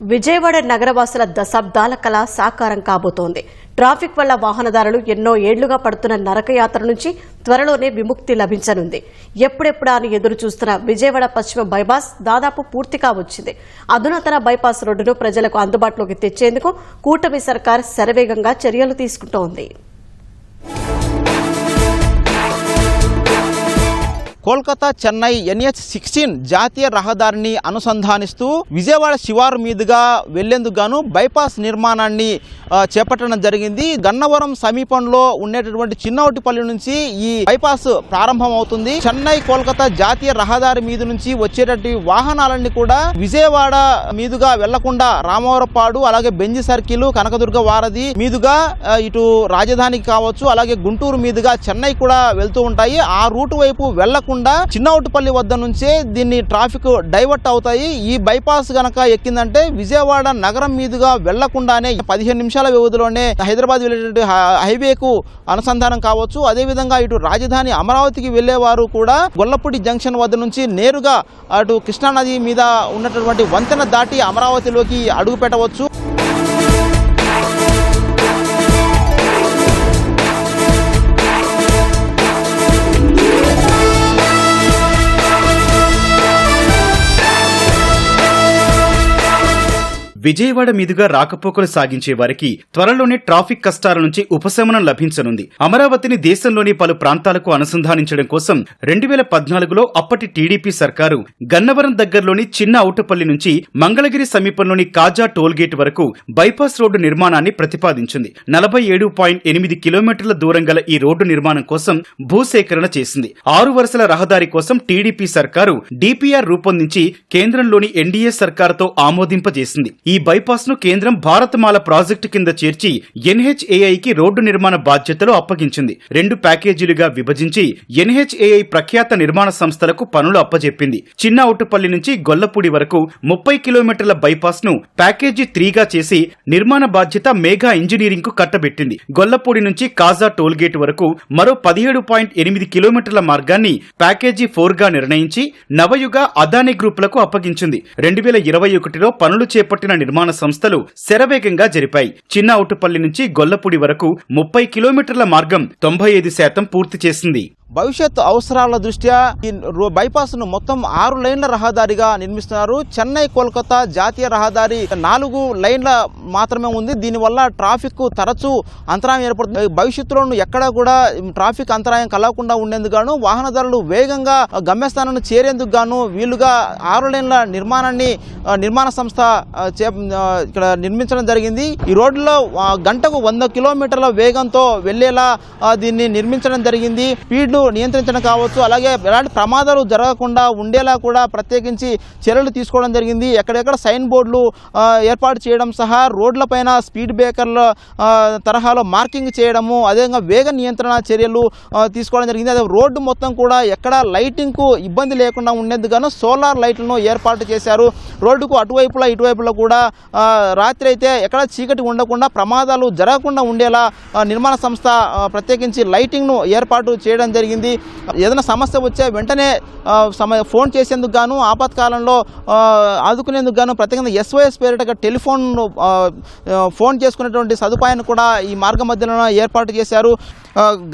విజయవాడ నగరవాసుల దశాబ్దాల కళ సాకారం కాబోతోంది. ట్రాఫిక్ వల్ల వాహనదారులు ఎన్నో ఏళ్ళుగా పడుతున్న నరకయాత్ర నుంచి త్వరలోనే విముక్తి లభించనుంది. ఎప్పుడెప్పుడా అని ఎదురు చూస్తున్న విజయవాడ పశ్చిమ బైపాస్ దాదాపు పూర్తిగా వచ్చింది అధునాతన బైపాస్ రోడ్డును ప్రజలకు అందుబాటులోకి తెచ్చేందుకు కూటమి సర్కార్ శరవేగంగా చర్యలు తీసుకుంటోంది. కోల్కతా చెన్నై ఎన్హెచ్ సిక్స్టీన్ జాతీయ రహదారిని అనుసంధానిస్తూ విజయవాడ శివారు మీదుగా వెళ్ళేందుకు గాను బైపాస్ నిర్మాణాన్ని చేపట్టడం జరిగింది. గన్నవరం సమీపంలో ఉండేటటువంటి చిన్నవటిపల్లి నుంచి ఈ బైపాస్ ప్రారంభం అవుతుంది చెన్నై కోల్కతా జాతీయ రహదారి మీద నుంచి వచ్చేటటువంటి వాహనాలన్నీ కూడా విజయవాడ మీదుగా వెళ్ళకుండా రామవరపాడు అలాగే బెంజి సర్కిల్ కనకదుర్గ వారధి మీదుగా ఇటు రాజధానికి కావచ్చు అలాగే గుంటూరు మీదుగా చెన్నై కూడా వెళ్తూ ఉంటాయి. ఆ రూట్ వైపు వెళ్ళకుండా చిన్నవుటిపల్లి వద్ద నుంచే దీన్ని ట్రాఫిక్ డైవర్ట్ అవుతాయి. ఈ బైపాస్ గనక ఎక్కిందంటే విజయవాడ నగరం మీదుగా వెళ్ళకుండానే పదిహేను నిమిషాల వ్యవధిలోనే హైదరాబాద్ వెళ్ళేటువంటి హైవేకు అనుసంధానం కావచ్చు. అదేవిధంగా ఇటు రాజధాని అమరావతికి వెళ్ళేవారు కూడా గొల్లపూడి జంక్షన్ వద్ద నుంచి నేరుగా అటు కృష్ణానది మీద ఉన్నటువంటి వంతెన దాటి అమరావతిలోకి అడుగు పెట్టవచ్చు విజయవాడ మీదుగా రాకపోకలు సాగించే వారికి త్వరలోనే ట్రాఫిక్ కష్టాల నుంచి ఉపశమనం లభించనుంది. అమరావతిని దేశంలోని పలు ప్రాంతాలకు అనుసంధానించడం కోసం రెండు వేల పద్నాలుగులో అప్పటి టీడీపీ సర్కారు గన్నవరం దగ్గరలోని చిన్న ఔటపల్లి నుంచి మంగళగిరి సమీపంలోని కాజా టోల్గేట్ వరకు బైపాస్ రోడ్డు నిర్మాణాన్ని ప్రతిపాదించింది. నలభై ఏడు పాయింట్ ఎనిమిది కిలోమీటర్ల దూరం గల ఈ రోడ్డు నిర్మాణం కోసం భూసేకరణ చేసింది. ఆరు వరుసల రహదారి కోసం టీడీపీ సర్కారు డిపిఆర్ రూపొందించి కేంద్రంలోని ఎన్డీఏ సర్కారుతో ఆమోదింపజేసింది. ఈ బైపాస్ను కేంద్రం భారత్మాల ప్రాజెక్టు కింద చేర్చి ఎన్హెచ్ఏఐకి రోడ్డు నిర్మాణ బాధ్యతలు అప్పగించింది. రెండు ప్యాకేజీలుగా విభజించి ఎన్హెచ్ఏఐ ప్రఖ్యాత నిర్మాణ సంస్థలకు పనులు అప్పజెప్పింది. చిన్న ఔటుపల్లి నుంచి గొల్లపూడి వరకు ముప్పై కిలోమీటర్ల బైపాస్ను ప్యాకేజీ త్రీగా చేసి నిర్మాణ బాధ్యత మేఘా ఇంజనీరింగ్కు కట్టబెట్టింది. గొల్లపూడి నుంచి కాజా టోల్గేట్ వరకు మరో పదిహేడు పాయింట్ ఎనిమిది కిలోమీటర్ల మార్గాన్ని ప్యాకేజీ ఫోర్గా నిర్ణయించి నవయుగ అదానీ గ్రూపులకు అప్పగించింది. రెండు వేల ఇరవై ఒకటిలో పనులు చేపట్టిన నిర్మాణ సంస్థలు శరవేగంగా జరిపాయి. చిన్న అవుటుపల్లి నుంచి గొల్లపూడి వరకు ముప్పై కిలోమీటర్ల మార్గం తొంభై ఐదు శాతం పూర్తి చేసింది. భవిష్యత్ అవసరాల దృష్ట్యా ఈ రో- బైపాస్ను మొత్తం ఆరు లైన్ల రహదారిగా నిర్మిస్తున్నారు. చెన్నై కోల్కతా జాతీయ రహదారి నాలుగు లైన్ల మాత్రమే ఉంది. దీనివల్ల ట్రాఫిక్ తరచూ అంతరాయం ఏర్పడుతుంది భవిష్యత్తులో ఎక్కడ కూడా ట్రాఫిక్ అంతరాయం కలగకుండా ఉండేందుకు గాను వాహనదారులు వేగంగా గమ్యస్థానాన్ని చేరేందుకు గాను వీలుగా ఆరు లైన్ల నిర్మాణాన్ని నిర్మాణ సంస్థ చే- ఇక్కడ నిర్మించడం జరిగింది. ఈ రోడ్డులో గంటకు వంద కిలోమీటర్ల వేగంతో వెళ్ళేలా దీన్ని నిర్మించడం జరిగింది. స్పీడ్ నియంత్రించడం కావచ్చు అలాగే ఎలాంటి ప్రమాదాలు జరగకుండా ఉండేలా కూడా ప్రత్యేకించి చర్యలు తీసుకోవడం జరిగింది. ఎక్కడెక్కడ సైన్ బోర్డులు ఏర్పాటు చేయడం సహా రోడ్లపైన స్పీడ్ బ్రేకర్ల తరహాలో మార్కింగ్ చేయడము అదేవిధంగా వేగ నియంత్రణ చర్యలు తీసుకోవడం జరిగింది. అదే రోడ్డు మొత్తం కూడా ఎక్కడ లైటింగ్కు ఇబ్బంది లేకుండా ఉండేందుకు సోలార్ లైట్లను ఏర్పాటు చేశారు. రోడ్డుకు అటువైపులా ఇటువైపులా కూడా రాత్రి అయితే ఎక్కడ చీకటి ఉండకుండా ప్రమాదాలు జరగకుండా ఉండేలా నిర్మాణ సంస్థ ప్రత్యేకించి లైటింగ్ను ఏర్పాటు చేయడం జరిగింది ఏదైనా సమస్య వచ్చే వెంటనే సమ ఫోన్ చేసేందుకు గాను ఆపత్కాలంలో ఆదుకునేందుకు గాను ప్రత్యేకంగా ఎస్ఓఎస్ పేరిటగా టెలిఫోన్ ఫోన్ చేసుకునేటువంటి సదుపాయాన్ని కూడా ఈ మార్గ మధ్యలో ఏర్పాటు చేశారు.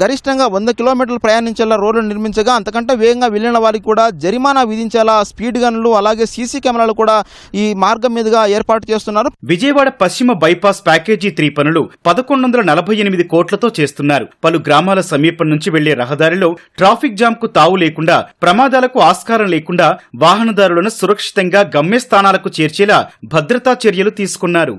గరిష్టంగా వంద కిలోమీటర్లు ప్రయాణించేలా రోడ్లు నిర్మించగా అంతకంటే వేగంగా వెళ్ళిన వారికి కూడా జరిమానా విధించేలా స్పీడ్ గన్లు అలాగే సీసీ కెమెరాలు కూడా ఈ మార్గం మీదుగా ఏర్పాటు చేస్తున్నారు. విజయవాడ పశ్చిమ బైపాస్ ప్యాకేజీ త్రీ పనులు పదకొండు వందల నలభై ఎనిమిది కోట్లతో చేస్తున్నారు. పలు గ్రామాల సమీపం నుంచి వెళ్ళే రహదారిలో ట్రాఫిక్ జామ్కు తావు లేకుండా ప్రమాదాలకు ఆస్కారం లేకుండా వాహనదారులను సురక్షితంగా గమ్యస్థానాలకు చేర్చేలా భద్రతా చర్యలు తీసుకున్నారు.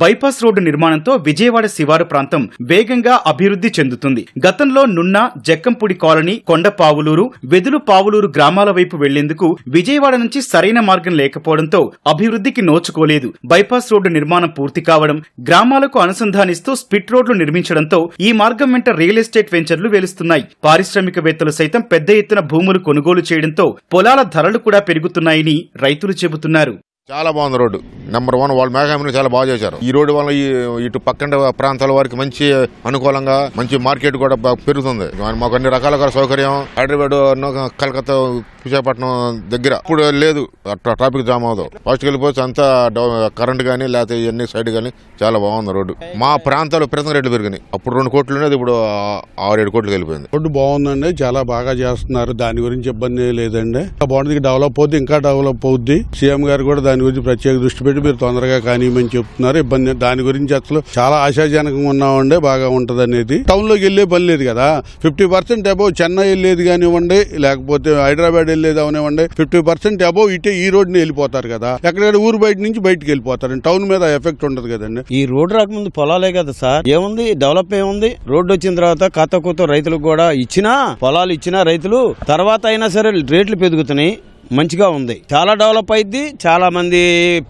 బైపాస్ రోడ్డు నిర్మాణంతో విజయవాడ శివారు ప్రాంతం వేగంగా అభివృద్ధి చెందుతుంది. గతంలో నున్న జక్కంపూడి కాలనీ కొండపావులూరు వెదులు పావులూరు గ్రామాల వైపు వెళ్ళేందుకు విజయవాడ నుంచి సరైన మార్గం లేకపోవడంతో అభివృద్ధికి నోచుకోలేదు. బైపాస్ రోడ్డు నిర్మాణం పూర్తి కావడం గ్రామాలకు అనుసంధానిస్తూ స్పిట్ రోడ్లు నిర్మించడంతో ఈ మార్గం వెంట రియల్ ఎస్టేట్ వెంచర్లు వెలుస్తున్నాయి. పారిశ్రామికవేత్తలు సైతం పెద్ద ఎత్తున భూములు కొనుగోలు చేయడంతో పొలాల ధరలు కూడా పెరుగుతున్నాయని రైతులు చెబుతున్నారు. చాలా బాగుంది రోడ్డు. నెంబర్ వన్ వాళ్ళు మేఘామిని చాలా బాగా చేశారు. ఈ రోడ్డు వల్ల ఇటు పక్కన ప్రాంతాల వారికి మంచి అనుకూలంగా మంచి మార్కెట్ కూడా బాగా పెరుగుతుంది. మాకు అన్ని రకాల సౌకర్యం. హైదరాబాద్ కలకత్తా విశాఖపట్నం దగ్గర ఇప్పుడు లేదు. ట్రాఫిక్ జామ్ అవదు. ఫస్ట్ వెళ్ళిపోతే అంతా డౌ- కరెంట్ కానీ లేకపోతే ఇవన్నీ సైడ్ కానీ చాలా బాగుంది రోడ్డు. మా ప్రాంతాలు ప్రతి రేట్లు పెరిగినాయి. అప్పుడు రెండు కోట్లు ఉండేది ఇప్పుడు ఆరు ఏడు కోట్లు వెళ్ళిపోయింది. రోడ్డు బాగుందండి. చాలా బాగా చేస్తున్నారు. దాని గురించి ఇబ్బంది లేదండి. బాగుంది. డెవలప్ అవుద్ది ఇంకా డెవలప్ అవుద్ది. సీఎం గారు కూడా దాని గురించి ప్రత్యేక దృష్టి పెట్టి మీరు తొందరగా కానివ్వమని చెప్తున్నారు. ఇబ్బంది దాని గురించి అసలు చాలా ఆశాజనకంగా ఉన్నామండే బాగా ఉంటుంది అనేది టౌన్లోకి వెళ్ళే పని లేదు కదా. ఫిఫ్టీ పర్సెంట్ అబౌవ్ చెన్నై వెళ్ళేది కానివ్వండి లేకపోతే హైదరాబాద్ వెళ్ళేది అవనివ్వండి ఫిఫ్టీ పర్సెంట్ అబౌవ్ ఇటే ఈ రోడ్ని వెళ్ళిపోతారు కదా. ఎక్కడెక్కడ ఊరు బయట నుంచి బయటకు వెళ్ళిపోతారు. టౌన్ మీద ఎఫెక్ట్ ఉండదు కదండి. ఈ రోడ్డు రాకముందు పొలాలే కదా సార్. ఏముంది? డెవలప్ ఏముంది? రోడ్డు వచ్చిన తర్వాత కథ కొత్త రైతులకు కూడా ఇచ్చినా పొలాలు ఇచ్చినా రైతులు తర్వాత అయినా సరే రేట్లు పెరుగుతున్నాయి. మంచిగా ఉంది. చాలా డెవలప్ అయింది చాలా మంది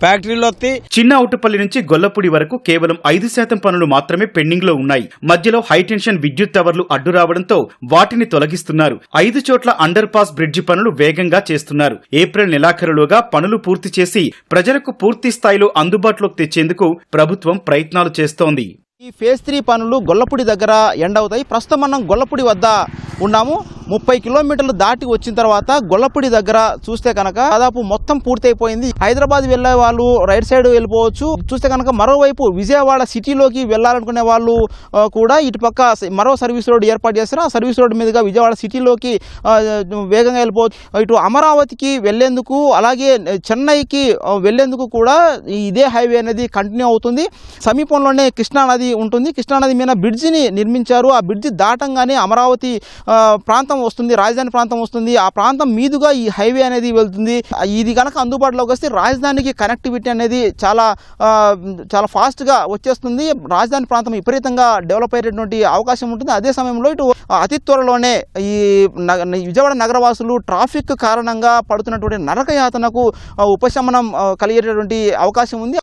ఫ్యాక్టరీలు వస్తాయి చిన్న ఉట్టుపల్లి నుంచి గొల్లపూడి వరకు కేవలం ఐదు శాతం పనులు మాత్రమే పెండింగ్లో ఉన్నాయి. మధ్యలో హైటెన్షన్ విద్యుత్ టవర్లు అడ్డు రావడంతో వాటిని తొలగిస్తున్నారు. ఐదు చోట్ల అండర్ పాస్ బ్రిడ్జి పనులు వేగంగా చేస్తున్నారు. ఏప్రిల్ నెలాఖరులోగా పనులు పూర్తి చేసి ప్రజలకు పూర్తి స్థాయిలో అందుబాటులోకి తెచ్చేందుకు ప్రభుత్వం ప్రయత్నాలు చేస్తోంది. ఈ ఫేజ్ త్రీ పనులు గొల్లపూడి దగ్గర ఎండ్ అవుతాయి. ప్రస్తుతం మనం గొల్లపూడి వద్ద ఉన్నాము. ముప్పై కిలోమీటర్లు దాటి వచ్చిన తర్వాత గొల్లపూడి దగ్గర చూస్తే కనుక దాదాపు మొత్తం పూర్తయిపోయింది. హైదరాబాద్ వెళ్ళే వాళ్ళు రైట్ సైడ్ వెళ్ళిపోవచ్చు. చూస్తే కనుక మరోవైపు విజయవాడ సిటీలోకి వెళ్ళాలనుకునే వాళ్ళు కూడా ఇటుపక్క స- మరో సర్వీస్ రోడ్ ఏర్పాటు చేస్తారు. ఆ సర్వీస్ రోడ్ మీదుగా విజయవాడ సిటీలోకి వేగంగా వెళ్ళిపోవచ్చు. ఇటు అమరావతికి వెళ్ళేందుకు అలాగే చెన్నైకి వెళ్ళేందుకు వెళ్ళేందుకు కూడా ఇదే హైవే అనేది కంటిన్యూ అవుతుంది. సమీపంలోనే కృష్ణా నది ఉంటుంది. కృష్ణా నది మీద బ్రిడ్జిని నిర్మించారు. ఆ బ్రిడ్జి దాటంగానే అమరావతి ప్రాంతం వస్తుంది. రాజధాని ప్రాంతం వస్తుంది. ఆ ప్రాంతం మీదుగా ఈ హైవే అనేది వెళ్తుంది. ఇది కనుక అందుబాటులోకి వస్తే రాజధానికి కనెక్టివిటీ అనేది చాలా చాలా ఫాస్ట్గా వచ్చేస్తుంది. రాజధాని ప్రాంతం విపరీతంగా డెవలప్ అయ్యేటటువంటి అవకాశం ఉంటుంది. అదే సమయంలో ఇటు అతి త్వరలోనే ఈ నగ- విజయవాడ నగరవాసులు ట్రాఫిక్ కారణంగా పడుతున్నటువంటి నరకయాతనకు ఉపశమనం కలిగేటటువంటి అవకాశం ఉంది.